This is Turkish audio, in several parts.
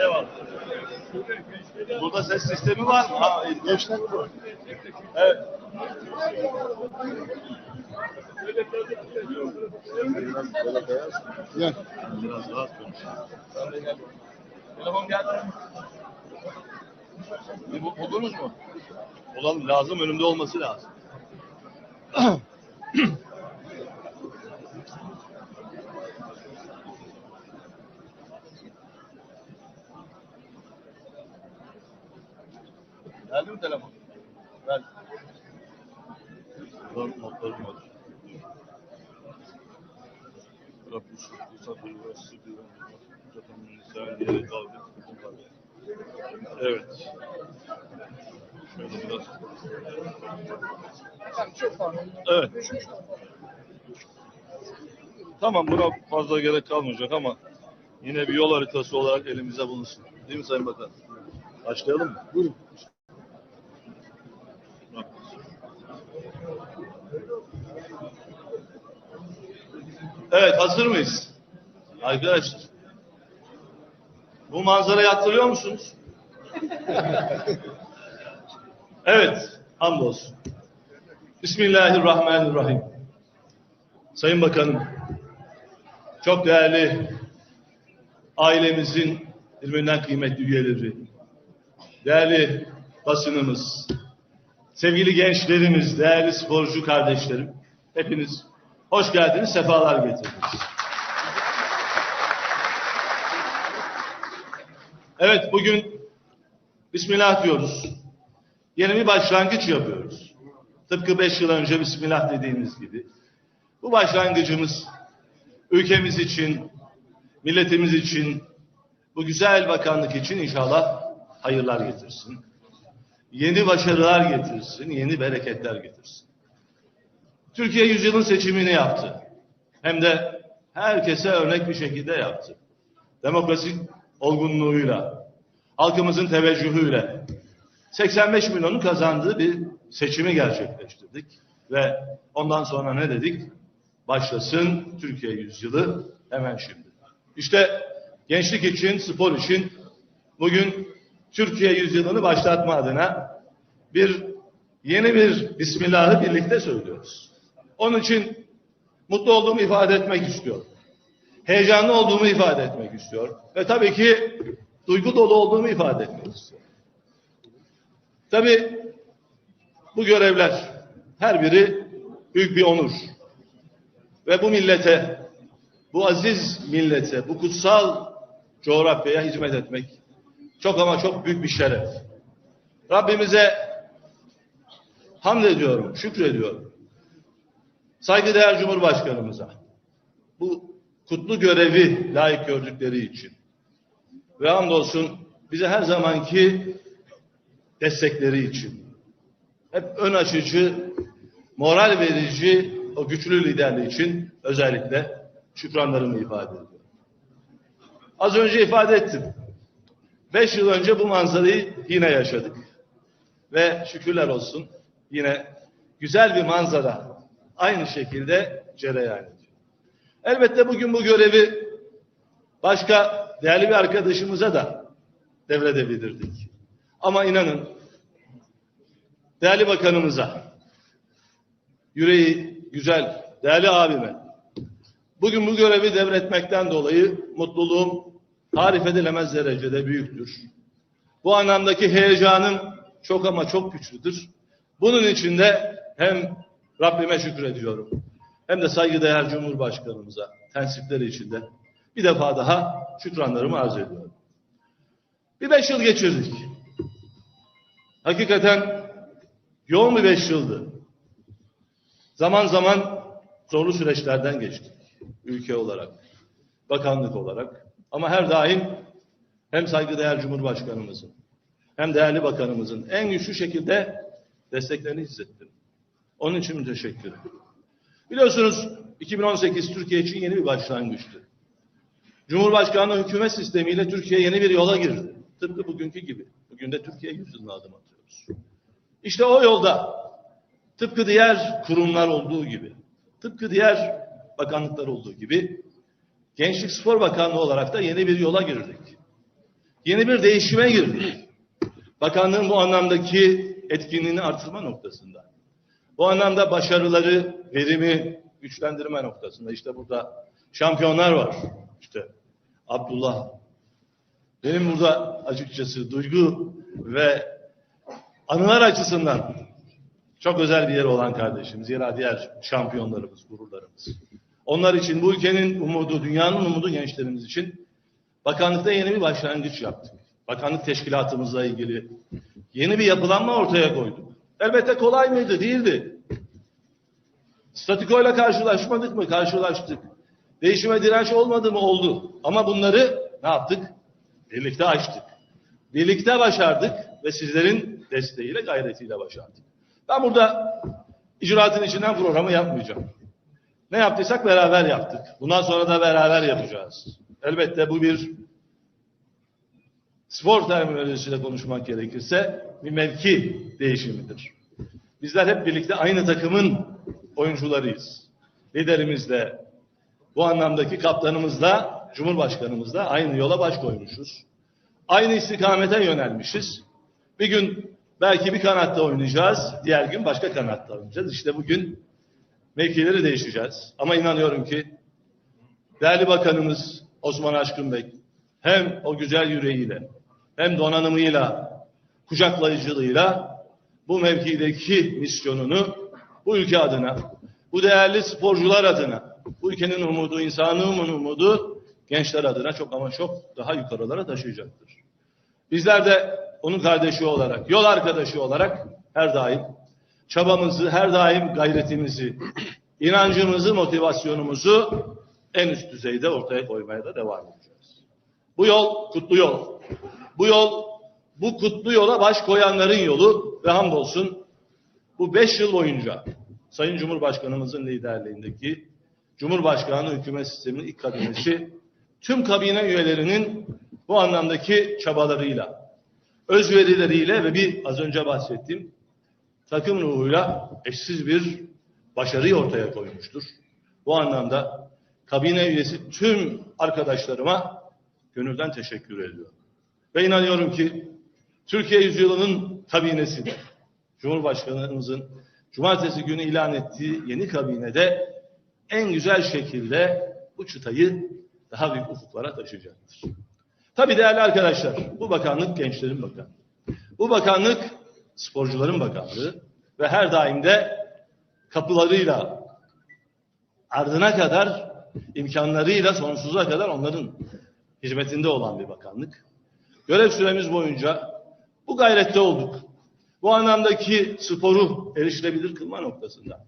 Eyvallah. Burada ses sistemi var mı? Ha. Gençler burada. evet. Gel. Biraz rahat konuş. Sen de gel. Telefon geldi. Bir bu- buldunuz mu? Olalım lazım, önümde olması lazım. Geldi mi telefon? Ver. Buradan notlarım var. Rabbi şükür sabır ve ve yeri kaldı. Evet. Şöyle biraz. Evet. Tamam buna fazla gerek kalmayacak ama yine bir yol haritası olarak elimize bulunsun. Değil mi Sayın Bakan? Başlayalım mı? Buyurun. Evet hazır mıyız? Arkadaşlar. Bu manzarayı hatırlıyor musunuz? evet. Hamdolsun. Bismillahirrahmanirrahim. Sayın Bakanım. Çok değerli ailemizin birbirinden kıymetli üyeleri. Değerli basınımız. Sevgili gençlerimiz, değerli sporcu kardeşlerim. Hepiniz hoş geldiniz, sefalar getirdiniz. Evet bugün Bismillah diyoruz. Yeni bir başlangıç yapıyoruz. Tıpkı beş yıl önce Bismillah dediğimiz gibi. Bu başlangıcımız ülkemiz için, milletimiz için, bu güzel bakanlık için inşallah hayırlar getirsin. Yeni başarılar getirsin, yeni bereketler getirsin. Türkiye yüzyılın seçimini yaptı. Hem de herkese örnek bir şekilde yaptı. Demokrasi olgunluğuyla, halkımızın teveccühüyle 85 milyonun kazandığı bir seçimi gerçekleştirdik. Ve ondan sonra ne dedik? Başlasın Türkiye yüzyılı hemen şimdi. İşte gençlik için, spor için bugün Türkiye yüzyılını başlatma adına bir yeni bir Bismillah'ı birlikte söylüyoruz. Onun için mutlu olduğumu ifade etmek istiyorum. Heyecanlı olduğumu ifade etmek istiyorum. Ve tabii ki duygu dolu olduğumu ifade etmek istiyorum. Tabii bu görevler her biri büyük bir onur. Ve bu millete, bu aziz millete, bu kutsal coğrafyaya hizmet etmek çok ama çok büyük bir şeref. Rabbimize hamd ediyorum, şükrediyorum. Saygıdeğer Cumhurbaşkanımıza bu kutlu görevi layık gördükleri için ve hamdolsun bize her zamanki destekleri için hep ön açıcı, moral verici o güçlü liderliği için özellikle şükranlarımı ifade ediyorum. Az önce ifade ettim. Beş yıl önce bu manzarayı yine yaşadık. Ve şükürler olsun yine güzel bir manzara aynı şekilde cereyan ediyor. Elbette bugün bu görevi başka değerli bir arkadaşımıza da devredebilirdik. Ama inanın değerli bakanımıza, yüreği güzel, değerli abime, bugün bu görevi devretmekten dolayı mutluluğum tarif edilemez derecede büyüktür. Bu anlamdaki heyecanım çok ama çok güçlüdür. Bunun için de hem Rabbime şükrediyorum hem de saygıdeğer Cumhurbaşkanımıza tensipleri için de bir defa daha şükranlarımı arz ediyorum. Bir beş yıl geçirdik. Hakikaten yoğun bir beş yıldı. Zaman zaman zorlu süreçlerden geçtik. Ülke olarak, bakanlık olarak. Ama her daim hem saygıdeğer Cumhurbaşkanımızın hem değerli bakanımızın en güçlü şekilde desteklerini hissettim. Onun için teşekkür ederim. Biliyorsunuz 2018 Türkiye için yeni bir başlangıçtı. Cumhurbaşkanlığı hükümet sistemiyle Türkiye yeni bir yola girdi. Tıpkı bugünkü gibi. Bugün de Türkiye yüzyılına adım atıyoruz. İşte o yolda tıpkı diğer kurumlar olduğu gibi, tıpkı diğer bakanlıklar olduğu gibi Gençlik Spor Bakanlığı olarak da yeni bir yola girdik. Yeni bir değişime girdik. Bakanlığın bu anlamdaki etkinliğini artırma noktasında. Bu anlamda başarıları, verimi güçlendirme noktasında. İşte burada şampiyonlar var. İşte Abdullah. Benim burada açıkçası duygu ve anılar açısından çok özel bir yeri olan kardeşim. Zira diğer şampiyonlarımız, gururlarımız. Onlar için bu ülkenin umudu, dünyanın umudu gençlerimiz için bakanlıkta yeni bir başlangıç yaptık. Bakanlık teşkilatımızla ilgili yeni bir yapılanma ortaya koyduk. Elbette kolay mıydı? Değildi. Statikoyla karşılaşmadık mı? Karşılaştık. Değişime direnç olmadı mı? Oldu. Ama bunları ne yaptık? Birlikte açtık. Birlikte başardık ve sizlerin desteğiyle, gayretiyle başardık. Ben burada icraatın içinden programı yapmayacağım. Ne yaptıysak beraber yaptık. Bundan sonra da beraber yapacağız. Elbette bu bir spor terminolojisiyle konuşmak gerekirse bir mevki değişimidir. Bizler hep birlikte aynı takımın oyuncularıyız. Liderimizle, bu anlamdaki kaptanımızla, Cumhurbaşkanımızla aynı yola baş koymuşuz. Aynı istikamete yönelmişiz. Bir gün belki bir kanatta oynayacağız, diğer gün başka kanatta oynayacağız. İşte bugün mevkileri değişeceğiz. Ama inanıyorum ki değerli bakanımız Osman Aşkın Bey hem o güzel yüreğiyle hem donanımıyla, kucaklayıcılığıyla bu mevkideki misyonunu bu ülke adına, bu değerli sporcular adına, bu ülkenin umudu, insanlığın umudu gençler adına çok ama çok daha yukarılara taşıyacaktır. Bizler de onun kardeşi olarak, yol arkadaşı olarak her daim çabamızı, her daim gayretimizi, inancımızı, motivasyonumuzu en üst düzeyde ortaya koymaya da devam edeceğiz. Bu yol kutlu yol. Bu yol bu kutlu yola baş koyanların yolu ve hamdolsun bu beş yıl boyunca Sayın Cumhurbaşkanımızın liderliğindeki Cumhurbaşkanı hükümet sisteminin ilk kabinesi tüm kabine üyelerinin bu anlamdaki çabalarıyla, özverileriyle ve bir az önce bahsettiğim takım ruhuyla eşsiz bir başarıyı ortaya koymuştur. Bu anlamda kabine üyesi tüm arkadaşlarıma gönülden teşekkür ediyorum. Ve inanıyorum ki Türkiye Yüzyılı'nın kabinesinde Cumhurbaşkanımızın cumartesi günü ilan ettiği yeni kabinede en güzel şekilde bu çıtayı daha büyük ufuklara taşıyacaktır. Tabii değerli arkadaşlar, bu bakanlık gençlerin bakanlığı. Bu bakanlık sporcuların bakanlığı ve her daim de kapılarıyla ardına kadar imkanlarıyla sonsuza kadar onların hizmetinde olan bir bakanlık. Görev süremiz boyunca bu gayrette olduk. Bu anlamdaki sporu erişilebilir kılma noktasında,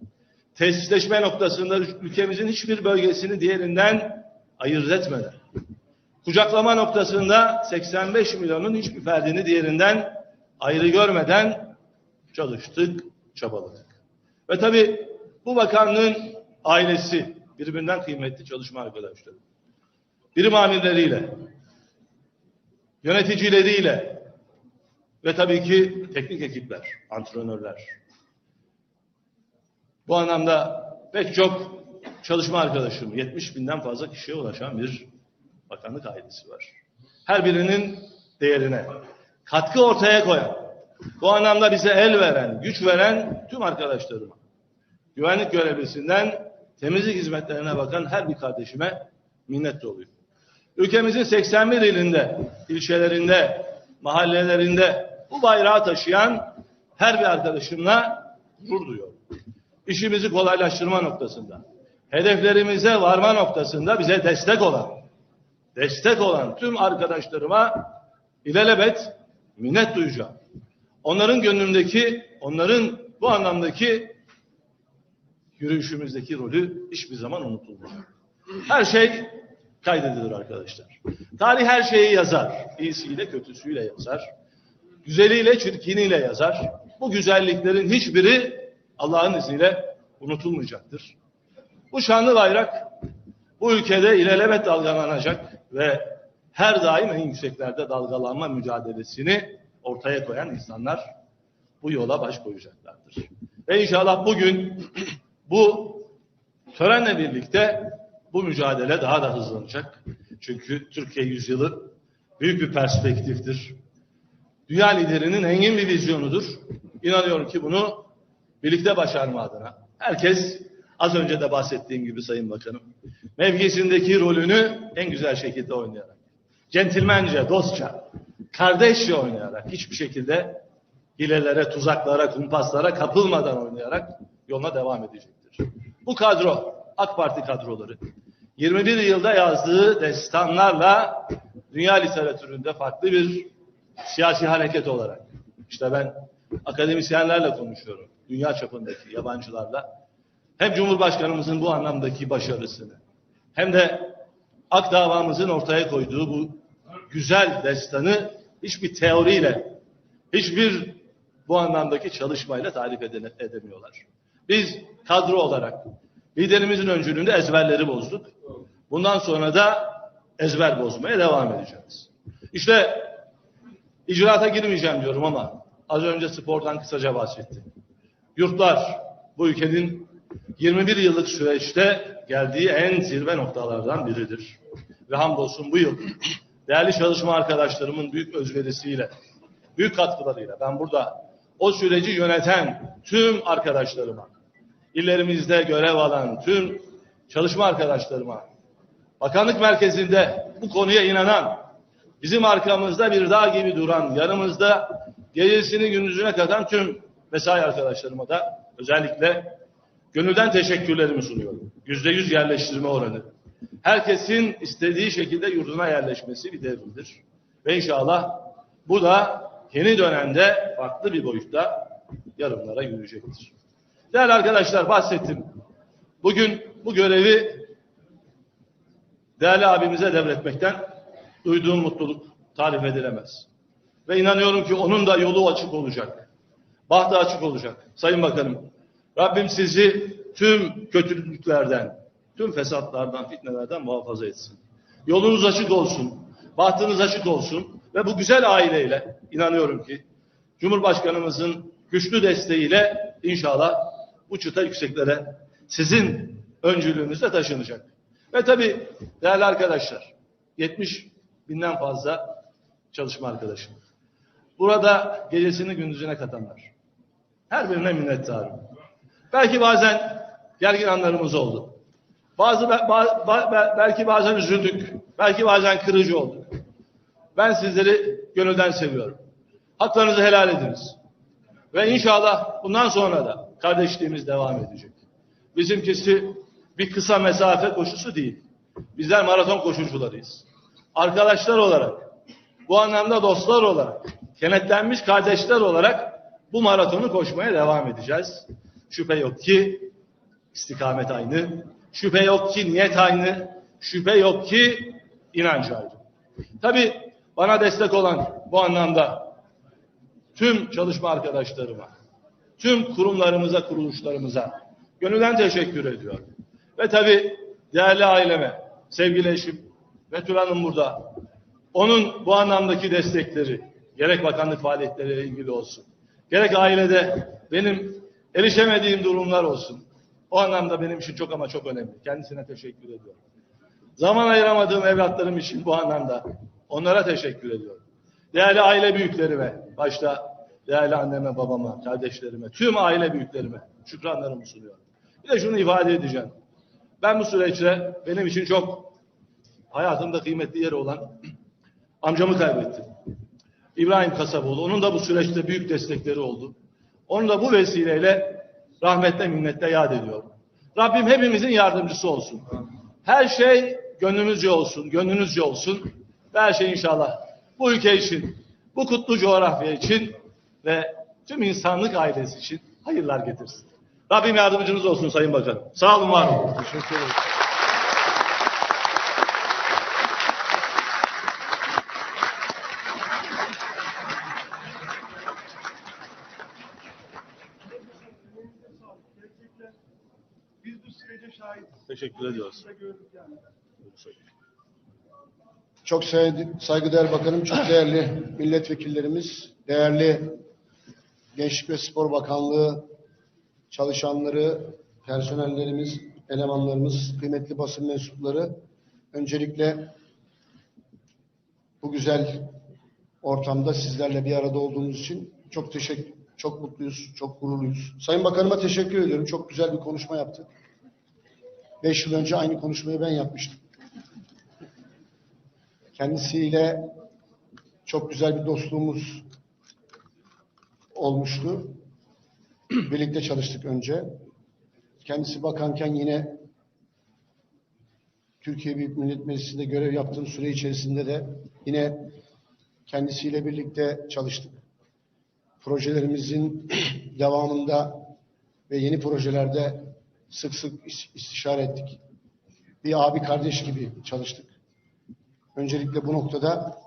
tesisleşme noktasında ülkemizin hiçbir bölgesini diğerinden ayırt etmeden, kucaklama noktasında 85 milyonun hiçbir ferdini diğerinden ayrı görmeden çalıştık, çabaladık. Ve tabii bu bakanlığın ailesi birbirinden kıymetli çalışma arkadaşları. Birim amirleriyle, yöneticileriyle ve tabii ki teknik ekipler, antrenörler. Bu anlamda pek çok çalışma arkadaşım, 70 binden fazla kişiye ulaşan bir bakanlık ailesi var. Her birinin değerine katkı ortaya koyan, bu anlamda bize el veren, güç veren tüm arkadaşlarıma, güvenlik görevlisinden temizlik hizmetlerine bakan her bir kardeşime minnet doluyum. Ülkemizin 81 ilinde, ilçelerinde, mahallelerinde bu bayrağı taşıyan her bir arkadaşımla gurur duyuyorum. İşimizi kolaylaştırma noktasında, hedeflerimize varma noktasında bize destek olan, destek olan tüm arkadaşlarıma ilelebet minnet duyacağım. Onların gönlümdeki, onların bu anlamdaki yürüyüşümüzdeki rolü hiçbir zaman unutulmayacak. Her şey kaydedilir arkadaşlar. Tarih her şeyi yazar. İyisiyle kötüsüyle yazar. Güzeliyle çirkiniyle yazar. Bu güzelliklerin hiçbiri Allah'ın izniyle unutulmayacaktır. Bu şanlı bayrak bu ülkede ilelebet dalgalanacak ve her daim en yükseklerde dalgalanma mücadelesini ortaya koyan insanlar bu yola baş koyacaklardır. Ve inşallah bugün bu törenle birlikte bu mücadele daha da hızlanacak. Çünkü Türkiye yüzyılı büyük bir perspektiftir. Dünya liderinin engin bir vizyonudur. İnanıyorum ki bunu birlikte başarma adına herkes az önce de bahsettiğim gibi Sayın Bakanım mevkisindeki rolünü en güzel şekilde oynayarak, centilmence, dostça, kardeşçe oynayarak, hiçbir şekilde hilelere, tuzaklara, kumpaslara kapılmadan oynayarak yoluna devam edecektir. Bu kadro, AK Parti kadroları 21 yılda yazdığı destanlarla dünya literatüründe farklı bir siyasi hareket olarak. İşte ben akademisyenlerle konuşuyorum. Dünya çapındaki yabancılarla. Hem Cumhurbaşkanımızın bu anlamdaki başarısını hem de Ak davamızın ortaya koyduğu bu güzel destanı hiçbir teoriyle, hiçbir bu anlamdaki çalışmayla tarif edemiyorlar. Biz kadro olarak liderimizin öncülüğünde ezberleri bozduk. Bundan sonra da ezber bozmaya devam edeceğiz. İşte icraata girmeyeceğim diyorum ama az önce spordan kısaca bahsettim. Yurtlar bu ülkenin 21 yıllık süreçte geldiği en zirve noktalardan biridir. Ve hamdolsun bu yıl değerli çalışma arkadaşlarımın büyük özverisiyle, büyük katkılarıyla ben burada o süreci yöneten tüm arkadaşlarıma, illerimizde görev alan tüm çalışma arkadaşlarıma, bakanlık merkezinde bu konuya inanan, bizim arkamızda bir dağ gibi duran, yanımızda gecesini gündüzüne katan tüm mesai arkadaşlarıma da özellikle gönülden teşekkürlerimi sunuyorum. Yüzde yüz yerleştirme oranı. Herkesin istediği şekilde yurduna yerleşmesi bir devrimdir. Ve inşallah bu da yeni dönemde farklı bir boyutta yarımlara yürüyecektir. Değerli arkadaşlar bahsettim. Bugün bu görevi değerli abimize devretmekten duyduğum mutluluk tarif edilemez. Ve inanıyorum ki onun da yolu açık olacak. Bahtı açık olacak. Sayın Bakanım, Rabbim sizi tüm kötülüklerden, tüm fesatlardan, fitnelerden muhafaza etsin. Yolunuz açık olsun, bahtınız açık olsun ve bu güzel aileyle inanıyorum ki Cumhurbaşkanımızın güçlü desteğiyle inşallah bu yükseklere sizin öncülüğünüzle taşınacak. Ve tabii değerli arkadaşlar 70 binden fazla çalışma arkadaşım. Burada gecesini gündüzüne katanlar. Her birine minnettarım. Belki bazen gergin anlarımız oldu. Bazı ba- ba- ba- belki bazen üzüldük. Belki bazen kırıcı olduk. Ben sizleri gönülden seviyorum. Haklarınızı helal ediniz. Ve inşallah bundan sonra da kardeşliğimiz devam edecek. Bizimkisi bir kısa mesafe koşusu değil. Bizler maraton koşucularıyız. Arkadaşlar olarak, bu anlamda dostlar olarak, kenetlenmiş kardeşler olarak bu maratonu koşmaya devam edeceğiz. Şüphe yok ki istikamet aynı, şüphe yok ki niyet aynı, şüphe yok ki inanç ayrı. Tabii bana destek olan bu anlamda tüm çalışma arkadaşlarıma, tüm kurumlarımıza, kuruluşlarımıza gönülden teşekkür ediyorum. Ve tabii değerli aileme, sevgili eşim Betül Hanım burada. Onun bu anlamdaki destekleri, gerek bakanlık faaliyetleriyle ilgili olsun, gerek ailede benim erişemediğim durumlar olsun. O anlamda benim için çok ama çok önemli. Kendisine teşekkür ediyorum. Zaman ayıramadığım evlatlarım için bu anlamda onlara teşekkür ediyorum. Değerli aile büyüklerime, başta değerli anneme, babama, kardeşlerime, tüm aile büyüklerime şükranlarımı sunuyorum. Bir de şunu ifade edeceğim. Ben bu süreçte benim için çok hayatımda kıymetli yeri olan amcamı kaybettim. İbrahim Kasaboğlu. Onun da bu süreçte büyük destekleri oldu. Onu da bu vesileyle rahmetle minnetle yad ediyorum. Rabbim hepimizin yardımcısı olsun. Her şey gönlümüzce olsun, gönlünüzce olsun. Her şey inşallah bu ülke için, bu kutlu coğrafya için ve tüm insanlık ailesi için hayırlar getirsin. Rabbim yardımcınız olsun Sayın Bakanım. Sağ olun, var olun. Teşekkür ederim. Biz bu sürece şahidiz. Teşekkür ediyoruz. Çok saygıdeğer bakanım, çok değerli milletvekillerimiz, değerli Gençlik ve Spor Bakanlığı çalışanları, personellerimiz, elemanlarımız, kıymetli basın mensupları, öncelikle bu güzel ortamda sizlerle bir arada olduğumuz için çok teşekkür, çok mutluyuz, çok gururluyuz. Sayın Bakanıma teşekkür ediyorum. Çok güzel bir konuşma yaptı. Beş yıl önce aynı konuşmayı ben yapmıştım. Kendisiyle çok güzel bir dostluğumuz olmuştu. Birlikte çalıştık önce. Kendisi bakanken yine Türkiye Büyük Millet Meclisi'nde görev yaptığım süre içerisinde de yine kendisiyle birlikte çalıştık. Projelerimizin devamında ve yeni projelerde sık sık is- istişare ettik. Bir abi kardeş gibi çalıştık. Öncelikle bu noktada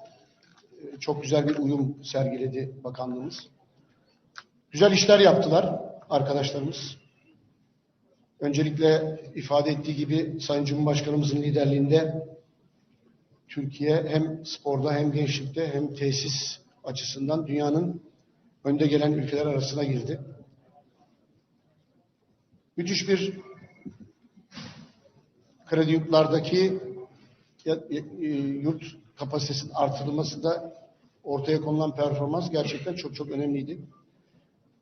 e, çok güzel bir uyum sergiledi bakanlığımız. Güzel işler yaptılar arkadaşlarımız. Öncelikle ifade ettiği gibi Sayın Cumhurbaşkanımızın liderliğinde Türkiye hem sporda hem gençlikte hem tesis açısından dünyanın önde gelen ülkeler arasına girdi. Müthiş bir kredi yurtlardaki e, yurt kapasitesinin artırılması da ortaya konulan performans gerçekten çok çok önemliydi.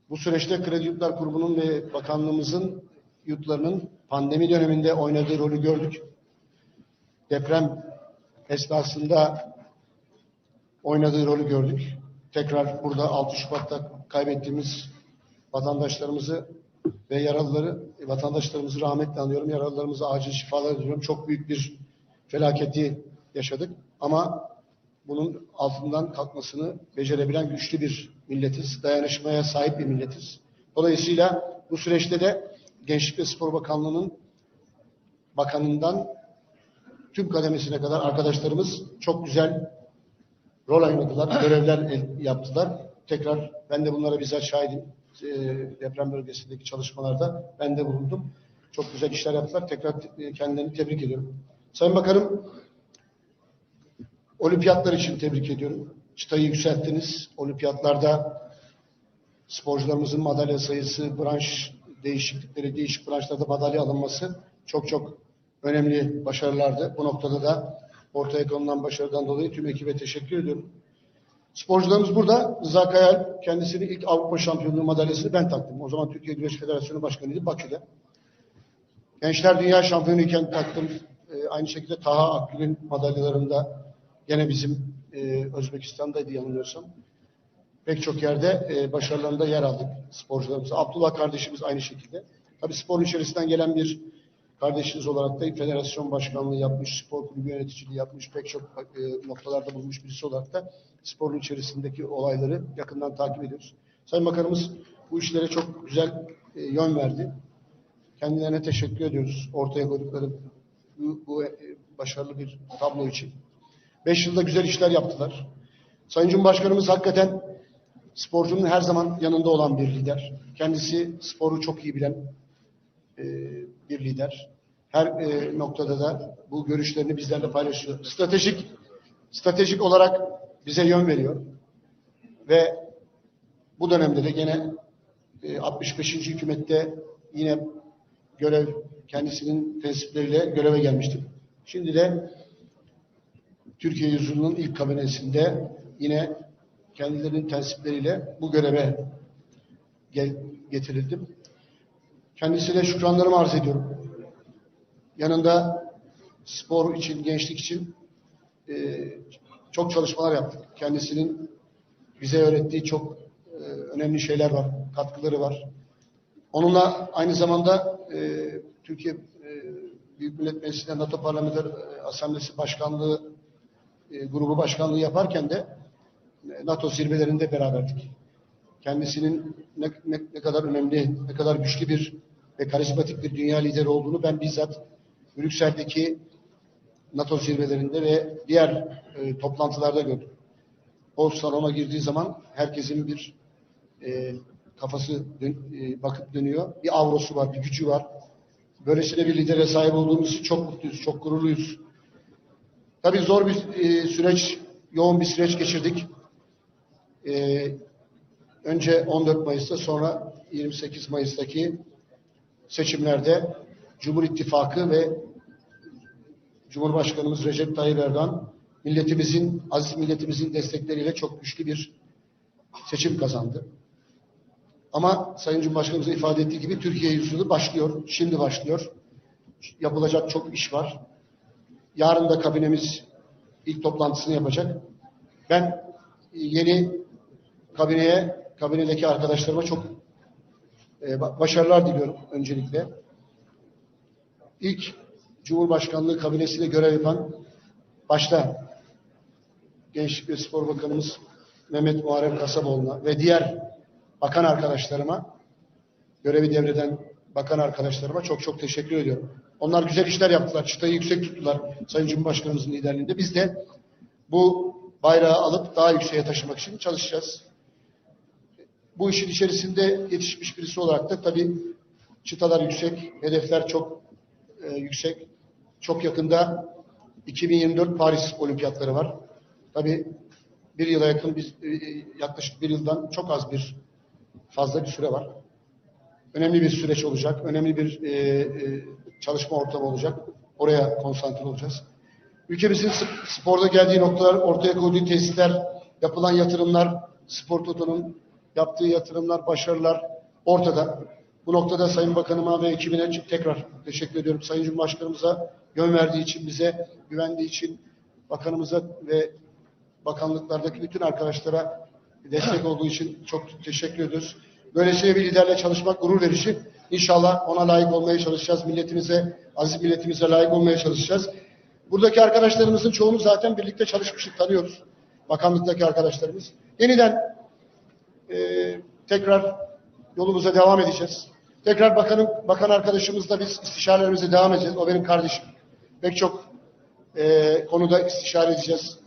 Bu süreçte Kredi Yurtlar Kurumu'nun ve bakanlığımızın yurtlarının pandemi döneminde oynadığı rolü gördük. Deprem esnasında oynadığı rolü gördük. Tekrar burada 6 Şubat'ta kaybettiğimiz vatandaşlarımızı ve yaralıları, vatandaşlarımızı rahmetle anıyorum. Yaralılarımıza acil şifalar diliyorum. Çok büyük bir felaketi yaşadık. Ama bunun altından kalkmasını becerebilen güçlü bir milletiz. Dayanışmaya sahip bir milletiz. Dolayısıyla bu süreçte de Gençlik ve Spor Bakanlığı'nın bakanından tüm kademesine kadar arkadaşlarımız çok güzel rol oynadılar, görevler yaptılar. Tekrar ben de bunlara bizzat şahidim. Ee, deprem bölgesindeki çalışmalarda ben de bulundum. Çok güzel işler yaptılar. Tekrar e, kendilerini tebrik ediyorum. Sayın Bakanım, olimpiyatlar için tebrik ediyorum. Çıtayı yükselttiniz. Olimpiyatlarda sporcularımızın madalya sayısı, branş değişiklikleri, değişik branşlarda madalya alınması çok çok önemli başarılardı. Bu noktada da ortaya konulan başarıdan dolayı tüm ekibe teşekkür ediyorum. Sporcularımız burada. Rıza Kayal kendisini ilk Avrupa Şampiyonluğu madalyasını ben taktım. O zaman Türkiye Güreş Federasyonu Başkanıydı Bakü'de. Gençler Dünya Şampiyonu iken taktım. Ee, aynı şekilde Taha Akgül'ün madalyalarında gene bizim e, Özbekistan'daydı yanılmıyorsam. Pek çok yerde e, başarılarında yer aldık sporcularımız. Abdullah kardeşimiz aynı şekilde. Tabii sporun içerisinden gelen bir kardeşiniz olarak da federasyon başkanlığı yapmış, spor kulübü yöneticiliği yapmış, pek çok e, noktalarda bulunmuş birisi olarak da sporun içerisindeki olayları yakından takip ediyoruz. Sayın Bakanımız bu işlere çok güzel e, yön verdi. Kendilerine teşekkür ediyoruz ortaya koydukları bu, bu e, başarılı bir tablo için. Beş yılda güzel işler yaptılar. Sayın Cumhurbaşkanımız hakikaten sporcunun her zaman yanında olan bir lider. Kendisi sporu çok iyi bilen e, bir lider. Her e, noktada da bu görüşlerini bizlerle paylaşıyor. Stratejik stratejik olarak bize yön veriyor. Ve bu dönemde de gene e, 65. hükümette yine görev kendisinin tensipleriyle göreve gelmiştir. Şimdi de Türkiye Yüzyılı'nın ilk kabinesinde yine kendilerinin tensipleriyle bu göreve getirildim. Kendisine şükranlarımı arz ediyorum. Yanında spor için, gençlik için e, çok çalışmalar yaptık. Kendisinin bize öğrettiği çok e, önemli şeyler var, katkıları var. Onunla aynı zamanda e, Türkiye e, Büyük Millet Meclisi'nde NATO Parlamenter Asamblesi Başkanlığı e, grubu başkanlığı yaparken de e, NATO zirvelerinde beraberdik. Kendisinin ne, ne, ne kadar önemli, ne kadar güçlü bir ve karizmatik bir dünya lideri olduğunu ben bizzat Brüksel'deki NATO zirvelerinde ve diğer e, toplantılarda gördüm. O salona girdiği zaman herkesin bir e, kafası dön, e, bakıp dönüyor. Bir avrosu var, bir gücü var. Böylesine bir lidere sahip olduğumuz için çok mutluyuz, çok gururluyuz. Tabii zor bir e, süreç, yoğun bir süreç geçirdik. E, önce 14 Mayıs'ta sonra 28 Mayıs'taki seçimlerde Cumhur İttifakı ve Cumhurbaşkanımız Recep Tayyip Erdoğan milletimizin, aziz milletimizin destekleriyle çok güçlü bir seçim kazandı. Ama Sayın Cumhurbaşkanımızın ifade ettiği gibi Türkiye yüzyılı başlıyor. Şimdi başlıyor. Yapılacak çok iş var. Yarın da kabinemiz ilk toplantısını yapacak. Ben yeni kabineye, kabinedeki arkadaşlarıma çok e, ba- başarılar diliyorum öncelikle. İlk Cumhurbaşkanlığı kabinesinde görev yapan başta Gençlik ve Spor Bakanımız Mehmet Muharrem Kasaboğlu'na ve diğer bakan arkadaşlarıma, görevi devreden bakan arkadaşlarıma çok çok teşekkür ediyorum. Onlar güzel işler yaptılar, çıtayı yüksek tuttular Sayın Cumhurbaşkanımızın liderliğinde. Biz de bu bayrağı alıp daha yükseğe taşımak için çalışacağız. Bu işin içerisinde yetişmiş birisi olarak da tabii çıtalar yüksek, hedefler çok e, yüksek. Çok yakında 2024 Paris Olimpiyatları var. Tabii bir yıla yakın, biz, e, yaklaşık bir yıldan çok az bir fazla bir süre var. Önemli bir süreç olacak, önemli bir e, e, çalışma ortamı olacak. Oraya konsantre olacağız. Ülkemizin sp- sporda geldiği noktalar, ortaya koyduğu tesisler, yapılan yatırımlar, spor totonun yaptığı yatırımlar, başarılar ortada. Bu noktada Sayın Bakanıma ve ekibine tekrar teşekkür ediyorum. Sayın Cumhurbaşkanımıza yön verdiği için, bize güvendiği için, bakanımıza ve bakanlıklardaki bütün arkadaşlara destek olduğu için çok teşekkür ediyoruz. Böylesine bir liderle çalışmak gurur verici. İnşallah ona layık olmaya çalışacağız. Milletimize, aziz milletimize layık olmaya çalışacağız. Buradaki arkadaşlarımızın çoğunu zaten birlikte çalışmıştık, tanıyoruz. Bakanlıktaki arkadaşlarımız. Yeniden e, tekrar yolumuza devam edeceğiz. Tekrar bakanım, bakan arkadaşımızla biz istişarelerimize devam edeceğiz. O benim kardeşim. Pek çok e, konuda istişare edeceğiz.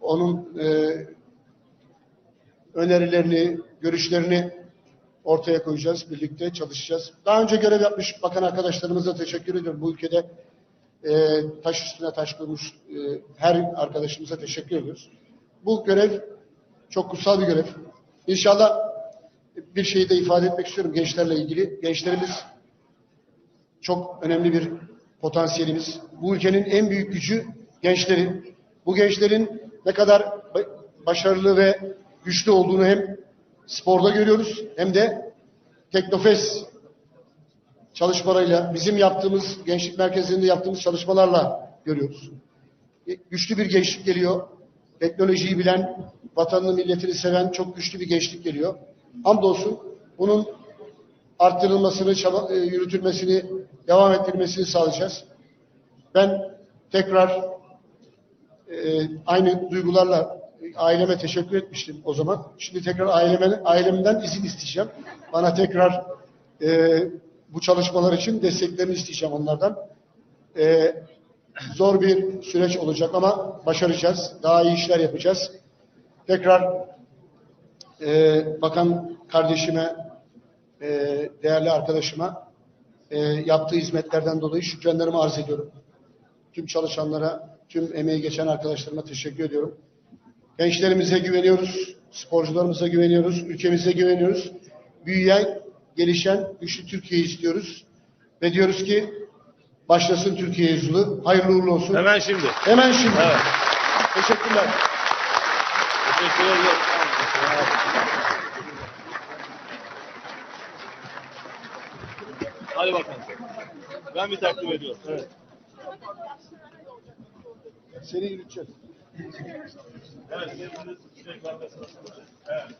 Onun e, önerilerini, görüşlerini ortaya koyacağız. Birlikte çalışacağız. Daha önce görev yapmış bakan arkadaşlarımıza teşekkür ediyorum. Bu ülkede e, taş üstüne taş koymuş e, her arkadaşımıza teşekkür ediyoruz. Bu görev çok kutsal bir görev. İnşallah bir şeyi de ifade etmek istiyorum gençlerle ilgili. Gençlerimiz çok önemli bir potansiyelimiz. Bu ülkenin en büyük gücü gençleri. Bu gençlerin ne kadar ba- başarılı ve güçlü olduğunu hem sporda görüyoruz hem de Teknofest çalışmalarıyla, bizim yaptığımız gençlik merkezinde yaptığımız çalışmalarla görüyoruz. E, Güçlü bir gençlik geliyor. Teknolojiyi bilen, vatanını, milletini seven çok güçlü bir gençlik geliyor. Hamdolsun bunun arttırılmasını, çaba, e, yürütülmesini, devam ettirilmesini sağlayacağız. Ben tekrar e, aynı duygularla aileme teşekkür etmiştim o zaman. Şimdi tekrar aileme, ailemden izin isteyeceğim. Bana tekrar e, bu çalışmalar için desteklerini isteyeceğim onlardan. E, zor bir süreç olacak ama başaracağız. Daha iyi işler yapacağız. Tekrar e, bakan kardeşime, e, değerli arkadaşıma e, yaptığı hizmetlerden dolayı şükranlarımı arz ediyorum. Tüm çalışanlara, tüm emeği geçen arkadaşlarıma teşekkür ediyorum. Gençlerimize güveniyoruz, sporcularımıza güveniyoruz, ülkemize güveniyoruz. Büyüyen, gelişen, güçlü Türkiye istiyoruz. Ve diyoruz ki başlasın Türkiye yüzyılı. Hayırlı uğurlu olsun. Hemen şimdi. Hemen şimdi. Evet. Teşekkürler. Teşekkür ederim. Hadi bakalım. Ben bir takdim ediyorum. Evet. Seni yürüteceğiz. Evet. Evet.